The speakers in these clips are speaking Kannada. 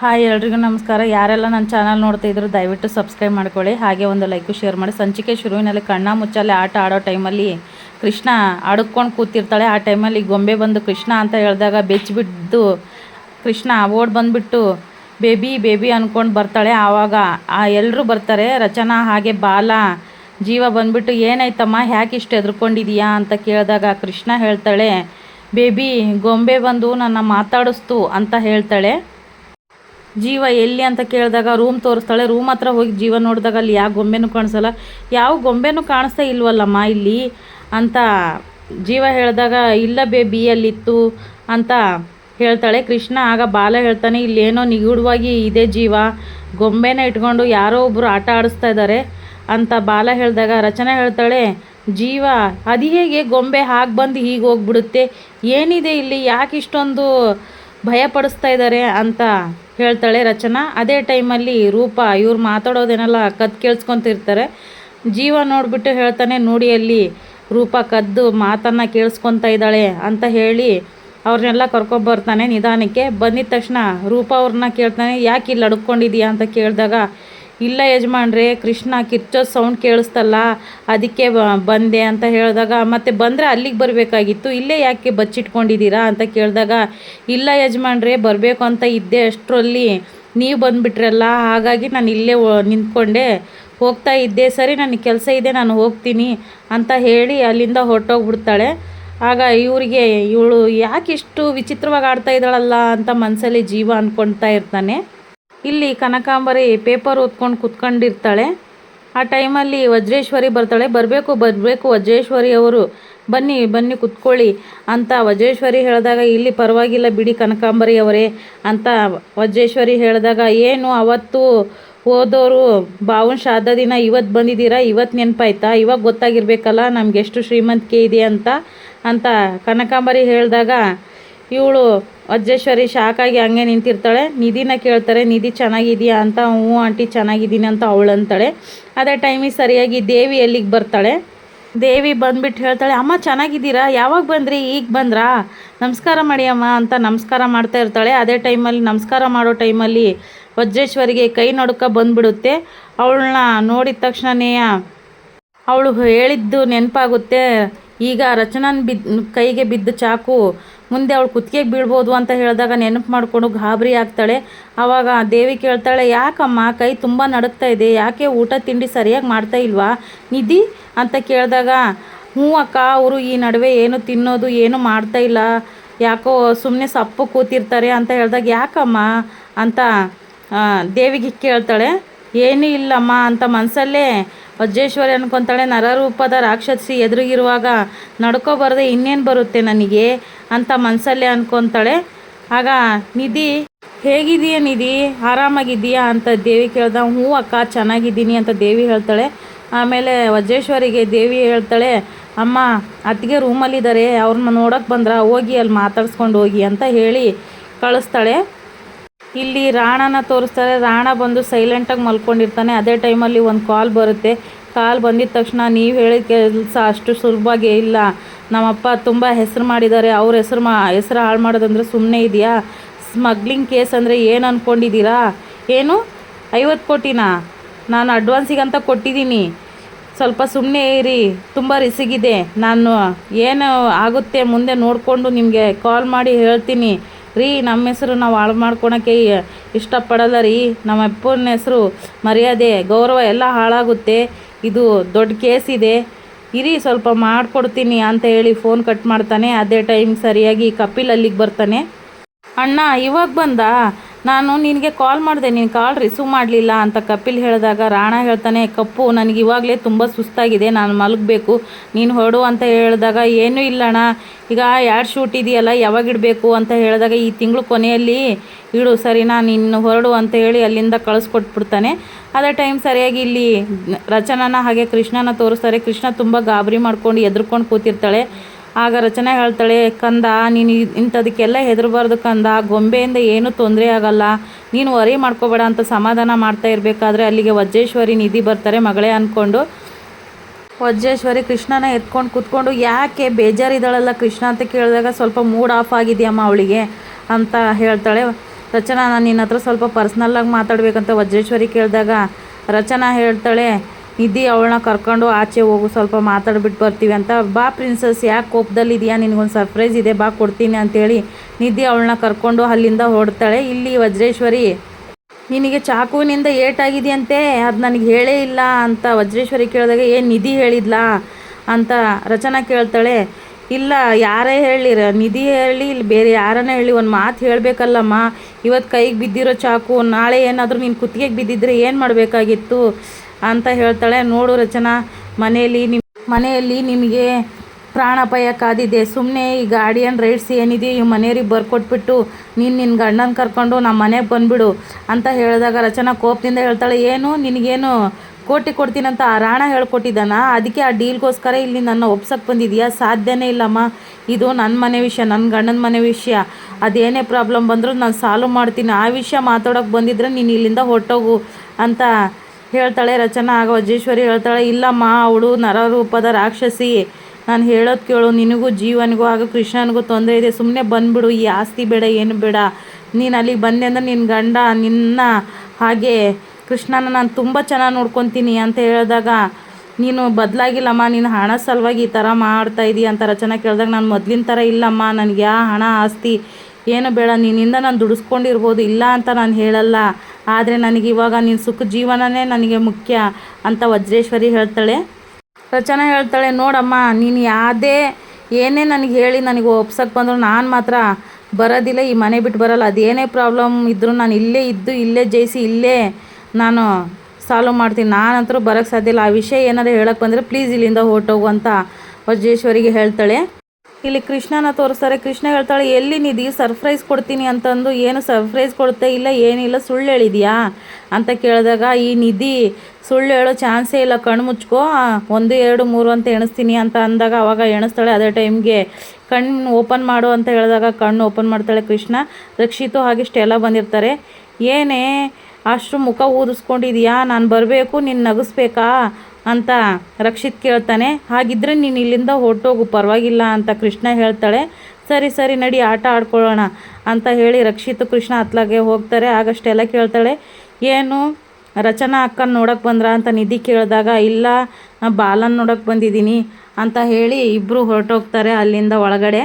ಹಾಯ್, ಎಲ್ರಿಗೂ ನಮಸ್ಕಾರ. ಯಾರೆಲ್ಲ ನನ್ನ ಚಾನಲ್ ನೋಡ್ತಾ ಇದ್ರು ದಯವಿಟ್ಟು ಸಬ್ಸ್ಕ್ರೈಬ್ ಮಾಡ್ಕೊಳ್ಳಿ. ಹಾಗೆ ಒಂದು ಲೈಕು ಶೇರ್ ಮಾಡಿ. ಸಂಚಿಕೆ ಶುರುವಿನಲ್ಲಿ ಕಣ್ಣ ಮುಚ್ಚಾಲೆ ಆಟ ಆಡೋ ಟೈಮಲ್ಲಿ ಕೃಷ್ಣ ಆಡ್ಕೊಂಡು ಕೂತಿರ್ತಾಳೆ. ಆ ಟೈಮಲ್ಲಿ ಗೊಂಬೆ ಬಂದು ಕೃಷ್ಣ ಅಂತ ಹೇಳಿದಾಗ ಬೆಚ್ಚಿಬಿಟ್ಟು ಕೃಷ್ಣ ಓಡ್ ಬಂದುಬಿಟ್ಟು ಬೇಬಿ ಬೇಬಿ ಅಂದ್ಕೊಂಡು ಬರ್ತಾಳೆ. ಆವಾಗ ಆ ಎಲ್ಲರೂ ಬರ್ತಾರೆ. ರಚನಾ ಹಾಗೆ ಬಾಲ, ಜೀವ ಬಂದುಬಿಟ್ಟು ಏನಾಯ್ತಮ್ಮ? ಯಾಕೆ ಇಷ್ಟು ಎದ್ರುಕೊಂಡಿದೀಯಾ ಅಂತ ಕೇಳಿದಾಗ ಕೃಷ್ಣ ಹೇಳ್ತಾಳೆ, ಬೇಬಿ, ಗೊಂಬೆ ಬಂದು ನನ್ನ ಮಾತಾಡಿಸ್ತು ಅಂತ ಹೇಳ್ತಾಳೆ. ಜೀವ ಎಲ್ಲಿ ಅಂತ ಕೇಳಿದಾಗ ರೂಮ್ ತೋರಿಸ್ತಾಳೆ. ರೂಮ್ ಹತ್ರ ಹೋಗಿ ಜೀವ ನೋಡಿದಾಗ ಅಲ್ಲಿ ಯಾವ ಗೊಂಬೆನೂ ಕಾಣಿಸಲ್ಲ. ಯಾವ ಗೊಂಬೆನೂ ಕಾಣಿಸ್ತಾ ಇಲ್ವಲ್ಲಮ್ಮ ಇಲ್ಲಿ ಅಂತ ಜೀವ ಹೇಳಿದಾಗ, ಇಲ್ಲ ಬೇಬಿ ಅಲ್ಲಿತ್ತು ಅಂತ ಹೇಳ್ತಾಳೆ. ಕೃಷ್ಣ ಆಗ ಬಾಲ ಹೇಳ್ತಾನೆ, ಇಲ್ಲೇನೋ ನಿಗೂಢವಾಗಿ ಇದೆ ಜೀವ. ಗೊಂಬೆನ ಇಟ್ಕೊಂಡು ಯಾರೋ ಒಬ್ಬರು ಆಟ ಆಡಿಸ್ತಾ ಇದ್ದಾರೆ ಅಂತ ಬಾಲ ಹೇಳಿದಾಗ ರಚನೆ ಹೇಳ್ತಾಳೆ, ಜೀವ, ಅದು ಹೇಗೆ ಗೊಂಬೆ ಹಾಗೆ ಬಂದು ಹೀಗೆ ಹೋಗ್ಬಿಡುತ್ತೆ? ಏನಿದೆ ಇಲ್ಲಿ? ಯಾಕೆ ಇಷ್ಟೊಂದು ಭಯಪಡಿಸ್ತಾ ಇದ್ದಾರೆ? ಅಂತ ಹೇಳ್ತಾಳೆ ರಚನಾ, ಅದೇ ಟೈಮಲ್ಲಿ ರೂಪ, ಇವ್ರು ಮಾತಾಡೋದೇನೆಲ್ಲ ಕದ್ದು ಕೇಳಿಸ್ಕೊತಿರ್ತಾರೆ. ಜೀವ ನೋಡಿಬಿಟ್ಟು ಹೇಳ್ತಾನೆ, ನೋಡಿ ಅಲ್ಲಿ ರೂಪ ಕದ್ದು ಮಾತನ್ನು ಕೇಳಿಸ್ಕೊತಾ ಇದ್ದಾಳೆ ಅಂತ ಹೇಳಿ ಅವ್ರನ್ನೆಲ್ಲ ಕರ್ಕೊಬರ್ತಾನೆ ನಿಧಾನಕ್ಕೆ. ಬಂದಿದ ತಕ್ಷಣ ರೂಪ ಅವ್ರನ್ನ ಕೇಳ್ತಾನೆ, ಯಾಕೆ ಇಲ್ಲಿ ಅಡ್ಕೊಂಡಿದ್ಯಾ? ಅಂತ ಕೇಳಿದಾಗ ಇಲ್ಲ ಯಜಮಾನ್ರೆ, ಕೃಷ್ಣ ಕಿರ್ಚೋ ಸೌಂಡ್ ಕೇಳಿಸ್ತಲ್ಲ, ಅದಕ್ಕೆ ಬಂದೆ ಅಂತ ಹೇಳಿದಾಗ, ಮತ್ತೆ ಬಂದರೆ ಅಲ್ಲಿಗೆ ಬರಬೇಕಾಗಿತ್ತು, ಇಲ್ಲೇ ಯಾಕೆ ಬಚ್ಚಿಟ್ಕೊಂಡಿದ್ದೀರಾ ಅಂತ ಕೇಳಿದಾಗ, ಇಲ್ಲ ಯಜಮಾನ್ರೆ, ಬರಬೇಕು ಅಂತ ಇದ್ದೆ ಅಷ್ಟರಲ್ಲಿ, ನೀವು ಬಂದುಬಿಟ್ರಲ್ಲ, ಹಾಗಾಗಿ ನಾನು ಇಲ್ಲೇ ನಿಂತ್ಕೊಂಡೆ, ಹೋಗ್ತಾ ಇದ್ದೆ, ಸರಿ ನನಗೆ ಕೆಲಸ ಇದೆ, ನಾನು ಹೋಗ್ತೀನಿ ಅಂತ ಹೇಳಿ ಅಲ್ಲಿಂದ ಹೊರಟೋಗ್ಬಿಡ್ತಾಳೆ. ಆಗ ಇವರಿಗೆ, ಇವಳು ಯಾಕೆ ಇಷ್ಟು ವಿಚಿತ್ರವಾಗಿ ಆಡ್ತಾ ಇದ್ದಾಳಲ್ಲ ಅಂತ ಮನಸ್ಸಲ್ಲಿ ಜೀವ ಅಂದ್ಕೊಳ್ತಾ ಇರ್ತಾನೆ. ಇಲ್ಲಿ ಕನಕಾಂಬರಿ ಪೇಪರ್ ಓದ್ಕೊಂಡು ಕುತ್ಕೊಂಡಿರ್ತಾಳೆ. ಆ ಟೈಮಲ್ಲಿ ವಜ್ರೇಶ್ವರಿ ಬರ್ತಾಳೆ. ಬರಬೇಕು ಬರಬೇಕು ವಜ್ರೇಶ್ವರಿ ಅವರು. ಬನ್ನಿ ಬನ್ನಿ ಕುತ್ಕೊಳ್ಳಿ ಅಂತ ವಜ್ರೇಶ್ವರಿ ಹೇಳಿದಾಗ, ಇಲ್ಲಿ ಪರವಾಗಿಲ್ಲ ಬಿಡಿ ಕನಕಾಂಬರಿ ಅವರೇ ಅಂತ ವಜ್ರೇಶ್ವರಿ ಹೇಳಿದಾಗ, ಏನು ಅವತ್ತು ಓದೋರು ಬಾವುನ್ ಶಾದ ದಿನ ಇವತ್ತು ಬಂದಿದ್ದೀರಾ? ಇವತ್ತು ನೆನಪಾಯ್ತಾ? ಇವಾಗ ಗೊತ್ತಾಗಿರ್ಬೇಕಲ್ಲ ನಮ್ಗೆ ಎಷ್ಟು ಶ್ರೀಮಂತಿಕೆ ಇದೆ ಅಂತ ಅಂತ ಕನಕಾಂಬರಿ ಹೇಳಿದಾಗ ಇವಳು ವಜ್ರೇಶ್ವರಿ ಶಾಕಾಗಿ ಹಂಗೆ ನಿಂತಿರ್ತಾಳೆ. ನಿಧಿನ ಕೇಳ್ತಾರೆ, ನಿಧಿ ಚೆನ್ನಾಗಿದೆಯಾ ಅಂತ? ಹ್ಞೂ ಆಂಟಿ, ಚೆನ್ನಾಗಿದ್ದೀನಿ ಅಂತ ಅವಳು ಅಂತಾಳೆ. ಅದೇ ಟೈಮಿಗೆ ಸರಿಯಾಗಿ ದೇವಿ ಎಲ್ಲಿಗೆ ಬರ್ತಾಳೆ? ದೇವಿ ಬಂದ್ಬಿಟ್ಟು ಹೇಳ್ತಾಳೆ, ಅಮ್ಮ ಚೆನ್ನಾಗಿದ್ದೀರಾ? ಯಾವಾಗ ಬಂದ್ರಿ? ಈಗ ಬಂದ್ರಾ? ನಮಸ್ಕಾರ ಮಾಡಿ ಅಮ್ಮ ಅಂತ ನಮಸ್ಕಾರ ಮಾಡ್ತಾ ಇರ್ತಾಳೆ. ಅದೇ ಟೈಮಲ್ಲಿ ನಮಸ್ಕಾರ ಮಾಡೋ ಟೈಮಲ್ಲಿ ವಜ್ರೇಶ್ವರಿಗೆ ಕೈ ನಡುಕ ಬಂದ್ಬಿಡುತ್ತೆ. ಅವಳನ್ನ ನೋಡಿದ ತಕ್ಷಣನೇ ಅವಳು ಹೇಳಿದ್ದು ನೆನಪಾಗುತ್ತೆ. ಈಗ ರಚನನ್ ಬಿದ್ದು ಕೈಗೆ ಬಿದ್ದ ಚಾಕು ಮುಂದೆ ಅವಳು ಕುತ್ತಿಗೆಗೆ ಬೀಳ್ಬೋದು ಅಂತ ಹೇಳಿದಾಗ ನೆನಪು ಮಾಡಿಕೊಂಡು ಗಾಬರಿ ಆಗ್ತಾಳೆ. ಆವಾಗ ದೇವಿ ಕೇಳ್ತಾಳೆ, ಯಾಕಮ್ಮ, ಕೈ ತುಂಬ ನಡುಕ್ತಾ ಇದೆ, ಯಾಕೆ ಊಟ ತಿಂಡಿ ಸರಿಯಾಗಿ ಮಾಡ್ತಾ ಇಲ್ವಾ? ನಿಧಿ, ಅಂತ ಕೇಳಿದಾಗ, ಹ್ಞೂ ಅಕ್ಕ, ಅವರು ಈ ನಡುವೆ ಏನು ತಿನ್ನೋದು, ಏನು ಮಾಡ್ತಾ ಇಲ್ಲ, ಯಾಕೋ ಸುಮ್ಮನೆ ಸಪ್ಪು ಕೂತಿರ್ತಾರೆ ಅಂತ ಹೇಳಿದಾಗ, ಯಾಕಮ್ಮ? ಅಂತ ದೇವಿಗೆ ಕೇಳ್ತಾಳೆ, ಏನೂ ಇಲ್ಲಮ್ಮ, ಅಂತ ಮನಸ್ಸಲ್ಲೇ ವಜ್ರೇಶ್ವರಿ ಅನ್ಕೊತಾಳೆ, ನರರೂಪದ ರಾಕ್ಷಸಿ ಎದುರಿಗಿರುವಾಗ ನಡ್ಕೋಬಾರ್ದೆ ಬರದೆ ಇನ್ನೇನು ಬರುತ್ತೆ ನನಗೆ ಅಂತ ಮನಸಲ್ಲೇ ಅನ್ಕೊತಾಳೆ. ಆಗ, ನಿಧಿ ಹೇಗಿದೆಯಾ ನಿಧಿ? ಆರಾಮಾಗಿದ್ದೀಯಾ ಅಂತ ದೇವಿ ಕೇಳ್ದ. ಹ್ಞೂ ಅಕ್ಕ, ಚೆನ್ನಾಗಿದ್ದೀನಿ ಅಂತ ದೇವಿ ಹೇಳ್ತಾಳೆ. ಆಮೇಲೆ ವಜ್ರೇಶ್ವರಿಗೆ ದೇವಿ ಹೇಳ್ತಾಳೆ, ಅಮ್ಮ, ಅತ್ತಿಗೆ ರೂಮಲ್ಲಿದ್ದಾರೆ ಅವ್ರನ್ನ ನೋಡೋಕೆ ಬಂದ್ರ ಹೋಗಿ, ಅಲ್ಲಿ ಮಾತಾಡ್ಸ್ಕೊಂಡು ಹೋಗಿ ಅಂತ ಹೇಳಿ ಕಳಿಸ್ತಾಳೆ. ಇಲ್ಲಿ ರಾಣನ ತೋರಿಸ್ತಾರೆ. ರಾಣ ಬಂದು ಸೈಲೆಂಟಾಗಿ ಮಲ್ಕೊಂಡಿರ್ತಾನೆ. ಅದೇ ಟೈಮಲ್ಲಿ ಒಂದು ಕಾಲ್ ಬರುತ್ತೆ. ಕಾಲ್ ಬಂದಿದ ತಕ್ಷಣ ನೀವು ಹೇಳಿದ ಕೆಲಸ ಅಷ್ಟು ಸುಲಭವಾಗಿ ಇಲ್ಲ. ನಮ್ಮಪ್ಪ ತುಂಬ ಹೆಸರು ಮಾಡಿದ್ದಾರೆ. ಅವ್ರ ಹೆಸರು ಮಾ, ಹೆಸರು ಹಾಳು ಮಾಡೋದಂದ್ರೆ ಸುಮ್ಮನೆ ಇದೆಯಾ? ಸ್ಮಗ್ಲಿಂಗ್ ಕೇಸ್ ಅಂದರೆ ಏನು ಅಂದ್ಕೊಂಡಿದ್ದೀರಾ ಏನು? ಐವತ್ತು ಕೋಟಿನಾ? ನಾನು ಅಡ್ವಾನ್ಸಿಗಂತ ಕೊಟ್ಟಿದ್ದೀನಿ. ಸ್ವಲ್ಪ ಸುಮ್ಮನೆ ಇರಿ. ತುಂಬ ರಿಸಿಗಿದೆ ನಾನು ಏನು ಆಗುತ್ತೆ ಮುಂದೆ ನೋಡಿಕೊಂಡು ನಿಮಗೆ ಕಾಲ್ ಮಾಡಿ ಹೇಳ್ತೀನಿ. ರೀ, ನಮ್ಮ ಹೆಸರು ನಾವು ಹಾಳು ಮಾಡ್ಕೊಳಕ್ಕೆ ಇಷ್ಟಪಡಲ್ಲ ರೀ. ನಮ್ಮ ಅಪ್ಪನ ಹೆಸರು ಮರ್ಯಾದೆ, ಗೌರವ ಎಲ್ಲ ಹಾಳಾಗುತ್ತೆ. ಇದು ದೊಡ್ಡ ಕೇಸ್ ಇದೆ. ಇರಿ, ಸ್ವಲ್ಪ ಮಾಡಿಕೊಡ್ತೀನಿ ಅಂತ ಹೇಳಿ ಫೋನ್ ಕಟ್ ಮಾಡ್ತಾನೆ. ಅದೇ ಟೈಮ್ ಸರಿಯಾಗಿ ಕಪಿಲ್ ಅಲ್ಲಿಗೆ ಬರ್ತಾನೆ. ಅಣ್ಣ, ಇವಾಗ ಬಂದ? ನಾನು ನಿನಗೆ ಕಾಲ್ ಮಾಡಿದೆ, ನೀನು ಕಾಲ್ ರಿಸೀವ್ ಮಾಡಲಿಲ್ಲ ಅಂತ ಕಪಿಲ್ ಹೇಳಿದಾಗ ರಾಣ ಹೇಳ್ತಾನೆ, ಕಪ್ಪು, ನನಗೆ ಇವಾಗಲೇ ತುಂಬ ಸುಸ್ತಾಗಿದೆ, ನಾನು ಮಲಗಬೇಕು. ನೀನು ಹೊರಡು ಅಂತ ಹೇಳಿದಾಗ, ಏನೂ ಇಲ್ಲಣ್ಣ ಈಗ ಎರಡು ಶೂಟ್ ಇದೆಯಲ್ಲ, ಯಾವಾಗ ಇಡಬೇಕು? ಅಂತ ಹೇಳಿದಾಗ, ಈ ತಿಂಗಳು ಕೊನೆಯಲ್ಲಿ, ಇಡು, ಸರಿನಾ, ನೀನು ಹೊರಡು ಅಂತ ಹೇಳಿ ಅಲ್ಲಿಂದ ಕಳಿಸ್ಕೊಟ್ಬಿಡ್ತಾನೆ. ಅದೇ ಟೈಮ್ ಸರಿಯಾಗಿ ಇಲ್ಲಿ ರಚನನ ಹಾಗೆ ಕೃಷ್ಣನ ತೋರಿಸ್ತಾರೆ. ಕೃಷ್ಣ ತುಂಬ ಗಾಬರಿ ಮಾಡ್ಕೊಂಡು ಎದ್ರುಕೊಂಡು ಕೂತಿರ್ತಾಳೆ. ಆಗ ರಚನೆ ಹೇಳ್ತಾಳೆ ಕಂದ, ನೀನು ಇಂಥದಕ್ಕೆಲ್ಲ ಹೆದರಬಾರ್ದು ಕಂದ, ಗೊಂಬೆಯಿಂದ ಏನೂ ತೊಂದರೆ ಆಗಲ್ಲ. ನೀನು ವರಿ ಮಾಡ್ಕೋಬೇಡ ಅಂತ ಸಮಾಧಾನ ಮಾಡ್ತಾ ಇರಬೇಕಾದ್ರೆ ಅಲ್ಲಿಗೆ ವಜ್ರೇಶ್ವರಿ ನಿಧಿ ಬರ್ತಾರೆ ಮಗಳೇ ಅಂದ್ಕೊಂಡು ವಜ್ರೇಶ್ವರಿ ಕೃಷ್ಣನ ಎತ್ಕೊಂಡು ಕೂತ್ಕೊಂಡು, ಯಾಕೆ ಬೇಜಾರಿದ್ದಾಳಲ್ಲ ಕೃಷ್ಣ ಅಂತ ಕೇಳಿದಾಗ ಸ್ವಲ್ಪ ಮೂಡ್ ಆಫ್ ಆಗಿದೆಯಮ್ಮ ಅವಳಿಗೆ? ಅಂತ ಹೇಳ್ತಾಳೆ. ರಚನಾ, ನಾನು ನಿನ್ನ ಹತ್ರ ಸ್ವಲ್ಪ ಪರ್ಸ್ನಲ್ಲಾಗಿ ಮಾತಾಡಬೇಕಂತ ವಜ್ರೇಶ್ವರಿ ಕೇಳಿದಾಗ ರಚನಾ ಹೇಳ್ತಾಳೆ ನಿಧಿ ಅವಳನ್ನ ಕರ್ಕೊಂಡು ಆಚೆ ಹೋಗು, ಸ್ವಲ್ಪ ಮಾತಾಡ್ಬಿಟ್ಟು ಬರ್ತೀವಿ ಅಂತ. ಬಾ ಪ್ರಿನ್ಸಸ್ ಯಾಕೆ ಕೋಪದಲ್ಲಿದೆಯಾ? ನಿನಗೊಂದು ಸರ್ಪ್ರೈಸ್ ಇದೆ, ಬಾ ಕೊಡ್ತೀನಿ ಅಂತೇಳಿ ನಿಧಿ ಅವಳನ್ನ ಕರ್ಕೊಂಡು ಅಲ್ಲಿಂದ ಹೊಡ್ತಾಳೆ ಇಲ್ಲಿ ವಜ್ರೇಶ್ವರಿ, ನಿನಗೆ ಚಾಕುವಿನಿಂದ ಏಟಾಗಿದೆಯಂತೆ? ಅದು ನನಗೆ ಹೇಳೇ ಇಲ್ಲ ಅಂತ ವಜ್ರೇಶ್ವರಿ ಕೇಳಿದಾಗ ಏನು ನಿಧಿ ಹೇಳಿದ್ಲಾ? ಅಂತ ರಚನಾ ಕೇಳ್ತಾಳೆ. ಇಲ್ಲ, ಯಾರೇ ಹೇಳಿರ ನಿಧಿ ಹೇಳಿ, ಇಲ್ಲಿ, ಬೇರೆ ಯಾರನ್ನ ಹೇಳಿ, ಒಂದು ಮಾತು ಹೇಳಬೇಕಲ್ಲಮ್ಮ. ಇವತ್ತು ಕೈಗೆ ಬಿದ್ದಿರೋ ಚಾಕು, ನಾಳೆ ಏನಾದರೂ ನೀನು ಕುತ್ತಿಗೆಗೆ ಬಿದ್ದಿದ್ರೆ ಏನು ಮಾಡಬೇಕಾಗಿತ್ತು? ಅಂತ ಹೇಳ್ತಾಳೆ. ನೋಡು ರಚನಾ, ಮನೆಯಲ್ಲಿ ನಿಮ್ಮ ಮನೆಯಲ್ಲಿ ನಿಮಗೆ ಪ್ರಾಣಾಪಾಯ ಕಾದಿದೆ. ಸುಮ್ಮನೆ ಈ ಗಾಡಿಯನ್ ರೈಡ್ಸ್ ಏನಿದೆ ಈ ಮನೆಯವ್ರಿಗೆ ಬರ್ಕೊಟ್ಬಿಟ್ಟು ನೀನು ನಿನ್ನ ಗಂಡನ ಕರ್ಕೊಂಡು ನಮ್ಮ ಮನೆಗೆ ಬಂದುಬಿಡು ಅಂತ ಹೇಳಿದಾಗ ರಚನಾ ಕೋಪದಿಂದ ಹೇಳ್ತಾಳೆ, ಏನು, ನಿನಗೇನು ಕೋಟಿ ಕೊಡ್ತೀನಂತ ಆ ರಾಣ ಹೇಳ್ಕೊಟ್ಟಿದ್ದಾನ? ಅದಕ್ಕೆ ಆ ಡೀಲ್ಗೋಸ್ಕರ ಇಲ್ಲಿ ನನ್ನ ಒಪ್ಸಕ್ಕೆ ಬಂದಿದೆಯಾ? ಸಾಧ್ಯನೇ ಇಲ್ಲಮ್ಮ. ಇದು ನನ್ನ ಮನೆ ವಿಷಯ ನನ್ನ ಗಂಡನ ಮನೆ ವಿಷಯ. ಅದೇನೇ ಪ್ರಾಬ್ಲಮ್ ಬಂದರೂ ನಾನು ಸಾಲ್ವ್ ಮಾಡ್ತೀನಿ. ಆ ವಿಷಯ ಮಾತಾಡೋಕೆ ಬಂದಿದ್ರೆ ನೀನು ಇಲ್ಲಿಂದ ಹೊರಟೋಗು ಅಂತ ಹೇಳ್ತಾಳೆ, ರಚನಾ ಆಗ ವಜ್ರೇಶ್ವರಿ ಹೇಳ್ತಾಳೆ, ಇಲ್ಲಮ್ಮ, ಅವಳು ನರರೂಪದ ರಾಕ್ಷಸಿ. ನಾನು ಹೇಳೋದು ಕೇಳು, ನಿನಗೂ ಜೀವನಿಗೂ ಆಗ ಕೃಷ್ಣನಿಗೂ ತೊಂದರೆ ಇದೆ. ಸುಮ್ಮನೆ ಬಂದ್ಬಿಡು, ಈ ಆಸ್ತಿ ಬೇಡ, ಏನು ಬೇಡ. ನೀನು ಅಲ್ಲಿಗೆ ಬಂದೆ ಅಂದರೆ ನಿನ್ನ ಗಂಡ ನಿನ್ನ ಹಾಗೆ. ಕೃಷ್ಣನ ನಾನು ತುಂಬ ಚೆನ್ನಾಗಿ ನೋಡ್ಕೊತೀನಿ ಅಂತ ಹೇಳಿದಾಗ, ನೀನು ಬದಲಾಗಿಲ್ಲಮ್ಮ, ನೀನು ಹಣ ಸಲುವಾಗಿ ಈ ಥರ ಮಾಡ್ತಾ ಇದೀಯ ಅಂತ ರಚನಾ ಕೇಳಿದಾಗ, ನಾನು ಮೊದಲಿನ ಥರ ಇಲ್ಲಮ್ಮ, ನನಗೆ ಯಾ ಹಣ ಆಸ್ತಿ ಏನು ಬೇಡ. ನಿನ್ನಿಂದ ನಾನು ದುಡಿಸ್ಕೊಂಡಿರ್ಬೋದು, ಇಲ್ಲ ಅಂತ ನಾನು ಹೇಳಲ್ಲ. ಆದರೆ ನನಗೆ ಇವಾಗ ನಿನ್ನ ಸುಖ ಜೀವನನೇ ನನಗೆ ಮುಖ್ಯ ಅಂತ ವಜ್ರೇಶ್ವರಿ ಹೇಳ್ತಾಳೆ. ರಚನಾ ಹೇಳ್ತಾಳೆ, ನೋಡಮ್ಮ, ನೀನು ಯಾವುದೇ ಏನೇ ನನಗೆ ಹೇಳಿ ನನಗೆ ಒಪ್ಸಕ್ಕೆ ಬಂದರೂ ನಾನು ಮಾತ್ರ ಬರೋದಿಲ್ಲ, ಈ ಮನೆ ಬಿಟ್ಟು ಬರಲ್ಲ. ಅದೇನೇ ಪ್ರಾಬ್ಲಮ್ ಇದ್ದರೂ ನಾನು ಇಲ್ಲೇ ಇದ್ದು, ಇಲ್ಲೇ ಜಯಿಸಿ, ಇಲ್ಲೇ ನಾನು ಸಾಲ್ವ್ ಮಾಡ್ತೀನಿ. ನಾನಂತರೂ ಬರೋಕ್ಕೆ ಸಾಧ್ಯ ಇಲ್ಲ. ಆ ವಿಷಯ ಏನಾದ್ರು ಹೇಳಕ್ಕೆ ಬಂದರೆ ಪ್ಲೀಸ್ ಇಲ್ಲಿಂದ ಹೊರಟೋಗು ಅಂತ ವಜ್ರೇಶ್ವರಿಗೆ ಹೇಳ್ತಾಳೆ. ಇಲ್ಲಿ ಕೃಷ್ಣನ ತೋರಿಸ್ತಾರೆ. ಕೃಷ್ಣ ಹೇಳ್ತಾಳೆ, ಎಲ್ಲಿ ನಿಧಿ? ಸರ್ಪ್ರೈಸ್ ಕೊಡ್ತೀನಿ ಅಂತಂದು ಏನು ಸರ್ಪ್ರೈಸ್ ಕೊಡುತ್ತೆ? ಇಲ್ಲ, ಏನಿಲ್ಲ, ಸುಳ್ಳು ಹೇಳಿದ್ಯಾ? ಅಂತ ಕೇಳಿದಾಗ, ಈ ನಿಧಿ, ಸುಳ್ಳು ಹೇಳೋ ಚಾನ್ಸೇ ಇಲ್ಲ, ಕಣ್ಣು ಮುಚ್ಕೋ ಒಂದು, ಎರಡು, ಮೂರು ಅಂತ ಎಣಿಸ್ತೀನಿ ಅಂತ ಅಂದಾಗ ಅವಾಗ ಎಣಿಸ್ತಾಳೆ. ಅದೇ ಟೈಮ್ಗೆ ಕಣ್ಣು ಓಪನ್ ಮಾಡು ಅಂತ ಹೇಳಿದಾಗ ಕಣ್ಣು ಓಪನ್ ಮಾಡ್ತಾಳೆ ಕೃಷ್ಣ. ರಕ್ಷಿತು ಹಾಗೆ ಇಷ್ಟೆಲ್ಲ ಬಂದಿರ್ತಾರೆ. ಏನೇ ಅಷ್ಟು ಮುಖ ಊದಿಸ್ಕೊಂಡಿದ್ಯಾ? ನಾನು ಬರಬೇಕು ನಿನ್ನ ನಗಿಸ್ಬೇಕಾ? ಅಂತ ರಕ್ಷಿತ್ ಕೇಳ್ತಾನೆ. ಹಾಗಿದ್ರೆ ನೀನು ಇಲ್ಲಿಂದ ಹೊರಟೋಗು, ಪರವಾಗಿಲ್ಲ ಅಂತ ಕೃಷ್ಣ ಹೇಳ್ತಾಳೆ. ಸರಿ ಸರಿ, ನಡಿ, ಆಟ ಆಡ್ಕೊಳ್ಳೋಣ ಅಂತ ಹೇಳಿ ರಕ್ಷಿತ್ ಕೃಷ್ಣ ಅತ್ಲಾಗೆ ಹೋಗ್ತಾರೆ. ಆಗಷ್ಟೆಲ್ಲ ಕೇಳ್ತಾಳೆ. ಏನು, ರಚನಾ ಅಕ್ಕನ ನೋಡೋಕೆ ಬಂದ್ರ? ಅಂತ ನಿಧಿ ಕೇಳಿದಾಗ, ಇಲ್ಲ, ಬಾಲನ್ ನೋಡಕ್ಕೆ ಬಂದಿದ್ದೀನಿ ಅಂತ ಹೇಳಿ ಇಬ್ಬರು ಹೊರಟೋಗ್ತಾರೆ ಅಲ್ಲಿಂದ ಒಳಗಡೆ.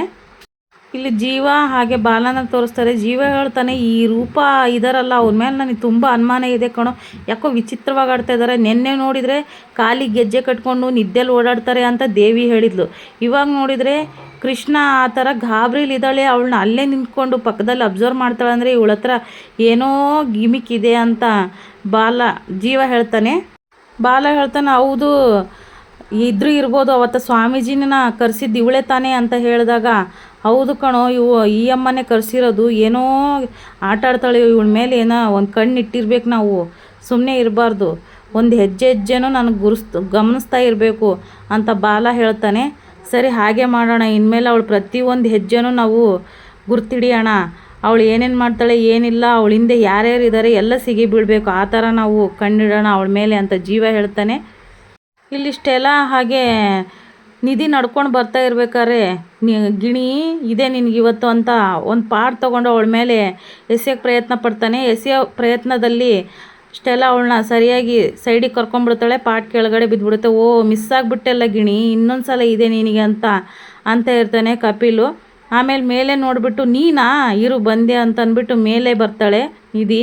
ಇಲ್ಲಿ ಜೀವ ಹಾಗೆ ಬಾಲನ ತೋರಿಸ್ತಾರೆ. ಜೀವ ಹೇಳ್ತಾನೆ ಈ ರೂಪ ಇದಾರಲ್ಲ, ಅವ್ರ ಮೇಲೆ ನನಗೆ ತುಂಬ ಅನುಮಾನ ಇದೆ ಕಣೋ. ಯಾಕೋ ವಿಚಿತ್ರವಾಗಿ ಆಡ್ತಾ ಇದ್ದಾರೆ ನಿನ್ನೆ ನೋಡಿದರೆ ಕಾಲಿ ಗೆಜ್ಜೆ ಕಟ್ಕೊಂಡು ನಿದ್ದೆಲ್ಲಿ ಓಡಾಡ್ತಾರೆ ಅಂತ ದೇವಿ ಹೇಳಿದ್ಲು. ಇವಾಗ ನೋಡಿದರೆ ಕೃಷ್ಣ ಆ ಥರ ಗಾಬರಿಲಿದ್ದಾಳೆ ಅವಳನ್ನ ಅಲ್ಲೇ ನಿಂತ್ಕೊಂಡು ಪಕ್ಕದಲ್ಲಿ ಅಬ್ಸರ್ವ್ ಮಾಡ್ತಾಳೆ ಅಂದರೆ ಇವಳ ಹತ್ರ ಏನೋ ಗಿಮಿಕ್ ಇದೆ ಅಂತ ಬಾಲ, ಜೀವ ಹೇಳ್ತಾನೆ. ಬಾಲ ಹೇಳ್ತಾನೆ, ಹೌದು, ಇದ್ರೂ ಇರ್ಬೋದು, ಅವತ್ತು ಸ್ವಾಮೀಜಿನ ಕರೆಸಿದ್ದು ಇವಳೆ ತಾನೇ ಅಂತ ಹೇಳಿದಾಗ ಹೌದು ಕಣೋ ಇವು ಈ ಅಮ್ಮನೇ ಕರೆಸಿರೋದು ಏನೋ ಆಟ ಆಡ್ತಾಳೆ, ಇವಳ ಮೇಲೆ ಏನೋ ಒಂದು ಕಣ್ಣು ಇಟ್ಟಿರ್ಬೇಕು ನಾವು. ಸುಮ್ಮನೆ ಇರಬಾರ್ದು. ಒಂದು ಹೆಜ್ಜೆ ಹೆಜ್ಜೆನೂ ನನಗೆ ಗುರುಸ್ ಗಮನಿಸ್ತಾ ಇರಬೇಕು ಅಂತ ಬಾಲ ಹೇಳ್ತಾನೆ. ಸರಿ, ಹಾಗೆ ಮಾಡೋಣ. ಇನ್ಮೇಲೆ ಅವಳು ಪ್ರತಿಯೊಂದು ಹೆಜ್ಜೆನೂ ನಾವು ಗುರ್ತಿಡಿಯೋಣ. ಅವಳು ಏನೇನು ಮಾಡ್ತಾಳೆ, ಏನಿಲ್ಲ, ಅವಳ ಹಿಂದೆ ಯಾರ್ಯಾರು ಇದ್ದಾರೆ ಎಲ್ಲ ಸಿಗಿ ಬೀಳಬೇಕು ಆ ಥರ ನಾವು ಕಣ್ಣಿಡೋಣ ಅವಳ ಮೇಲೆ ಅಂತ ಜೀವ ಹೇಳ್ತಾನೆ. ಇಲ್ಲಿಷ್ಟೆಲ್ಲ ಹಾಗೆ ನಿಧಿ ನಡ್ಕೊಂಡು ಬರ್ತಾ ಇರ್ಬೇಕಾದ್ರೆ, ನಿ ಗಿಣಿ, ಇದೆ ನಿನಗೆ ಇವತ್ತು ಅಂತ ಒಂದು ಪಾಟ್ ತೊಗೊಂಡು ಅವಳ ಮೇಲೆ ಎಸೆಯೋಕ್ಕೆ ಪ್ರಯತ್ನ ಪಡ್ತಾನೆ. ಎಸೆಯೋ ಪ್ರಯತ್ನದಲ್ಲಿ ಇಷ್ಟೆಲ್ಲ ಅವಳನ್ನ ಸರಿಯಾಗಿ ಸೈಡಿಗೆ ಕರ್ಕೊಂಡ್ಬಿಡ್ತಾಳೆ. ಪಾಟ್ ಕೆಳಗಡೆ ಬಿದ್ದುಬಿಡುತ್ತೆ. ಓ, ಮಿಸ್ ಆಗಿಬಿಟ್ಟೆಲ್ಲ ಗಿಣಿ ಇನ್ನೊಂದು ಸಲ ಇದೆ ನಿನಗೆ ಅಂತ ಅಂತ ಇರ್ತಾನೆ ಕಪಿಲು. ಆಮೇಲೆ ಮೇಲೆ ನೋಡಿಬಿಟ್ಟು, ನೀನಾ, ಇರು, ಬಂದೆ ಅಂತ ಅಂದ್ಬಿಟ್ಟು ಮೇಲೆ ಬರ್ತಾಳೆ ನಿಧಿ.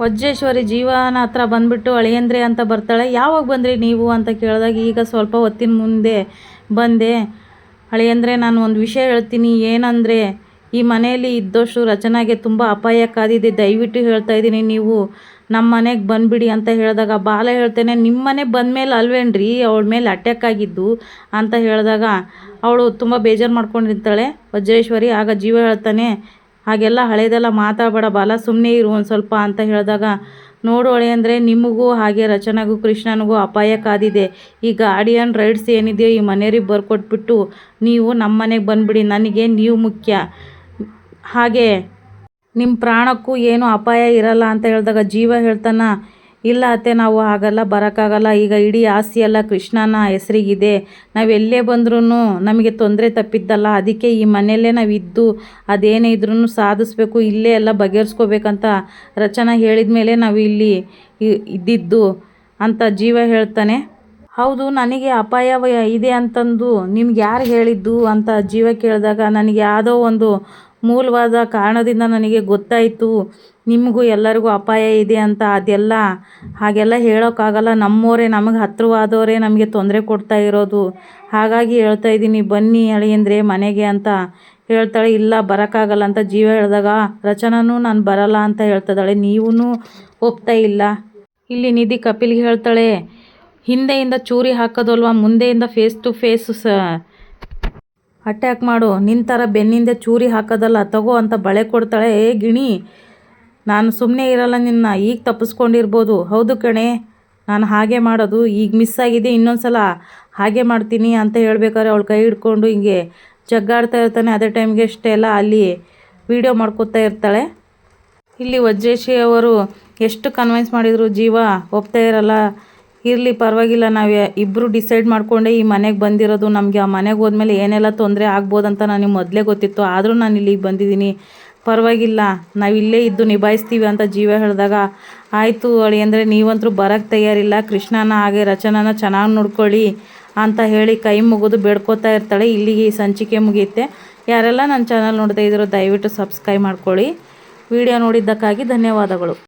ವಜ್ರೇಶ್ವರಿ ಜೀವನ ಹತ್ರ ಬಂದ್ಬಿಟ್ಟು ಅಳಿಯಂದ್ರೆ ಅಂತ ಬರ್ತಾಳೆ. ಯಾವಾಗ ಬಂದ್ರಿ ನೀವು ಅಂತ ಕೇಳಿದಾಗ ಈಗ ಸ್ವಲ್ಪ ಹೊತ್ತಿನ ಮುಂದೆ ಬಂದೆ. ಅಳಿಯಂದ್ರೆ ನಾನು ಒಂದು ವಿಷಯ ಹೇಳ್ತೀನಿ. ಏನಂದರೆ, ಈ ಮನೆಯಲ್ಲಿ ಇದ್ದಷ್ಟು ರಚನಾಗೆ ತುಂಬ ಅಪಾಯ ಕಾದಿದೆ. ದಯವಿಟ್ಟು ಹೇಳ್ತಾ ಇದ್ದೀನಿ, ನೀವು ನಮ್ಮ ಮನೆಗೆ ಬಂದುಬಿಡಿ ಅಂತ ಹೇಳಿದಾಗ, ಬಾಲ ಹೇಳ್ತೇನೆ, ನಿಮ್ಮ ಮನೆಗೆ ಬಂದಮೇಲೆ ಅಲ್ವೇನ್ರಿ? ಅವಳ ಮೇಲೆ ಅಟ್ಯಾಕ್ ಆಗಿದ್ದು ಅಂತ ಹೇಳಿದಾಗ, ಅವಳು ತುಂಬ ಬೇಜಾರು ಮಾಡ್ಕೊಂಡಿರ್ತಾಳೆ ವಜ್ರೇಶ್ವರಿ ಆಗ ಜೀವ ಹೇಳ್ತಾನೆ ಹಾಗೆಲ್ಲ ಹಳೆಯದೆಲ್ಲ ಮಾತಾಡಬೇಡ ಬಾಲ ಸುಮ್ಮನೆ ಇರು ಒಂದು ಸ್ವಲ್ಪ ಅಂತ ಹೇಳಿದಾಗ ನೋಡೋಳೆ ಅಂದರೆ ನಿಮಗೂ ಹಾಗೆ ರಚನೆಗೂ ಕೃಷ್ಣನಿಗೂ ಅಪಾಯ ಕಾದಿದೆ. ಈ ಗಾಡಿಯನ್ ರೈಡ್ಸ್ ಏನಿದೆಯೋ ಈ ಮನೆಯವ್ರಿಗೆ ಬರ್ಕೊಟ್ಬಿಟ್ಟು ನೀವು ನಮ್ಮ ಮನೆಗೆ ಬಂದುಬಿಡಿ, ನನಗೆ ನೀವು ಮುಖ್ಯ. ಹಾಗೆ ನಿಮ್ಮ ಪ್ರಾಣಕ್ಕೂ ಏನು ಅಪಾಯ ಇರಲ್ಲ ಅಂತ ಹೇಳಿದಾಗ ಜೀವ ಹೇಳ್ತಾನ ಇಲ್ಲ ಅತ್ತೆ, ನಾವು ಆಗಲ್ಲ ಬರೋಕ್ಕಾಗಲ್ಲ. ಈಗ ಇಡೀ ಆಸ್ತಿ ಎಲ್ಲ ಕೃಷ್ಣನ ಹೆಸರಿಗಿದೆ. ನಾವು ಎಲ್ಲೇ ಬಂದ್ರೂ ನಮಗೆ ತೊಂದರೆ ತಪ್ಪಿದ್ದಲ್ಲ. ಅದಕ್ಕೆ ಈ ಮನೆಯಲ್ಲೇ ನಾವು ಇದ್ದು ಅದೇನೇ ಇದ್ರೂ ಸಾಧಿಸ್ಬೇಕು, ಇಲ್ಲೇ ಎಲ್ಲ ಬಗೆಹರಿಸ್ಕೋಬೇಕಂತ ರಚನಾ ಹೇಳಿದ ಮೇಲೆ ನಾವು ಇಲ್ಲಿ ಇದ್ದಿದ್ದು ಅಂತ ಜೀವ ಹೇಳ್ತಾನೆ. ಹೌದು, ನನಗೆ ಅಪಾಯ ಇದೆ ಅಂತಂದು ನಿಮ್ಗೆ ಯಾರು ಹೇಳಿದ್ದು ಅಂತ ಜೀವ ಕೇಳಿದಾಗ ನನಗೆ ಯಾವುದೋ ಒಂದು ಮೂಲವಾದ ಕಾರಣದಿಂದ ನನಗೆ ಗೊತ್ತಾಯಿತು, ನಿಮಗೂ ಎಲ್ಲರಿಗೂ ಅಪಾಯ ಇದೆ ಅಂತ. ಅದೆಲ್ಲ, ಹಾಗೆಲ್ಲ ಹೇಳೋಕ್ಕಾಗಲ್ಲ. ನಮ್ಮವರೇ ನಮಗೆ ಹತ್ರವಾದವರೇ ನಮಗೆ ತೊಂದರೆ ಕೊಡ್ತಾ ಇರೋದು. ಹಾಗಾಗಿ ಹೇಳ್ತಾ ಇದ್ದೀನಿ, ಬನ್ನಿ ಅಳಿಯಂದ್ರೆ ಮನೆಗೆ ಅಂತ ಹೇಳ್ತಾಳೆ. ಇಲ್ಲ, ಬರೋಕ್ಕಾಗಲ್ಲ ಅಂತ ಜೀವ ಹೇಳಿದಾಗ ರಚನೂ ನಾನು ಬರಲ್ಲ ಅಂತ ಹೇಳ್ತಿದ್ದಾಳೆ. ನೀವೂ ಒಪ್ತಾ ಇಲ್ಲ. ಇಲ್ಲಿ ನಿಧಿ ಕಪಿಲ್ಗೆ ಹೇಳ್ತಾಳೆ, ಹಿಂದೆಯಿಂದ ಚೂರಿ ಹಾಕೋದಲ್ವ? ಮುಂದೆಯಿಂದ ಫೇಸ್ ಟು ಫೇಸ್ ಸ ಅಟ್ಯಾಕ್ ಮಾಡು. ನಿನ್ನ ಥರ ಬೆನ್ನಿಂದ ಚೂರಿ ಹಾಕೋದಲ್ಲ, ತಗೋ ಅಂತ ಬಳೆ ಕೊಡ್ತಾಳೆ. ಏ ಗಿಣಿ, ನಾನು ಸುಮ್ಮನೆ ಇರಲ್ಲ ನಿನ್ನ, ಈಗ ತಪ್ಪಿಸ್ಕೊಂಡಿರ್ಬೋದು. ಹೌದು ಕಣೆ, ನಾನು ಹಾಗೆ ಮಾಡೋದು. ಈಗ ಮಿಸ್ ಆಗಿದೆ ಇನ್ನೊಂದು ಸಲ ಹಾಗೆ ಮಾಡ್ತೀನಿ ಅಂತ ಹೇಳಬೇಕಾದ್ರೆ ಅವಳು ಕೈ ಹಿಡ್ಕೊಂಡು ಹಿಂಗೆ ಜಗ್ಗಾಡ್ತಾ ಇರ್ತಾನೆ. ಅದೇ ಟೈಮ್ಗೆ ಎಷ್ಟೆಲ್ಲ ಅಲ್ಲಿ ವೀಡಿಯೋ ಮಾಡ್ಕೋತಾ ಇರ್ತಾಳೆ. ಇಲ್ಲಿ ವಜ್ರೇಶಿ ಅವರು ಎಷ್ಟು ಕನ್ವಿನ್ಸ್ ಮಾಡಿದರು, ಜೀವ ಒಪ್ತಾ ಇರಲ್ಲ. ಇರಲಿ, ಪರವಾಗಿಲ್ಲ. ನಾವು ಇಬ್ಬರು ಡಿಸೈಡ್ ಮಾಡಿಕೊಂಡೆ ಈ ಮನೆಗೆ ಬಂದಿರೋದು. ನಮಗೆ ಆ ಮನೆಗೆ ಹೋದ್ಮೇಲೆ ಏನೆಲ್ಲ ತೊಂದರೆ ಆಗ್ಬೋದಂತ ನನಗೆ ಮೊದಲೇ ಗೊತ್ತಿತ್ತು. ಆದರೂ ನಾನು ಇಲ್ಲಿಗೆ ಬಂದಿದ್ದೀನಿ. ಪರವಾಗಿಲ್ಲ. ನಾವು ಇಲ್ಲೇ ಇದ್ದು ನಿಭಾಯಿಸ್ತೀವಿ ಅಂತ ಜೀವ ಹೇಳಿದಾಗ ಆಯಿತು ಅಳಿ ಅಂದರೆ ನೀವಂತರೂ ಬರೋಕ್ಕೆ ತಯಾರಿಲ್ಲ. ಕೃಷ್ಣನ ಹಾಗೆ ರಚನಾನ ಚೆನ್ನಾಗಿ ನೋಡ್ಕೊಳ್ಳಿ ಅಂತ ಹೇಳಿ ಕೈ ಮುಗಿದು ಬೇಡ್ಕೋತಾ ಇರ್ತಾಳೆ. ಇಲ್ಲಿಗೆ ಈ ಸಂಚಿಕೆ ಮುಗಿಯುತ್ತೆ. ಯಾರೆಲ್ಲ ನನ್ನ ಚಾನಲ್ ನೋಡ್ತಾ ಇದ್ದೀರೋ ದಯವಿಟ್ಟು ಸಬ್ಸ್ಕ್ರೈಬ್ ಮಾಡ್ಕೊಳ್ಳಿ. ವಿಡಿಯೋ ನೋಡಿದ್ದಕ್ಕಾಗಿ ಧನ್ಯವಾದಗಳು.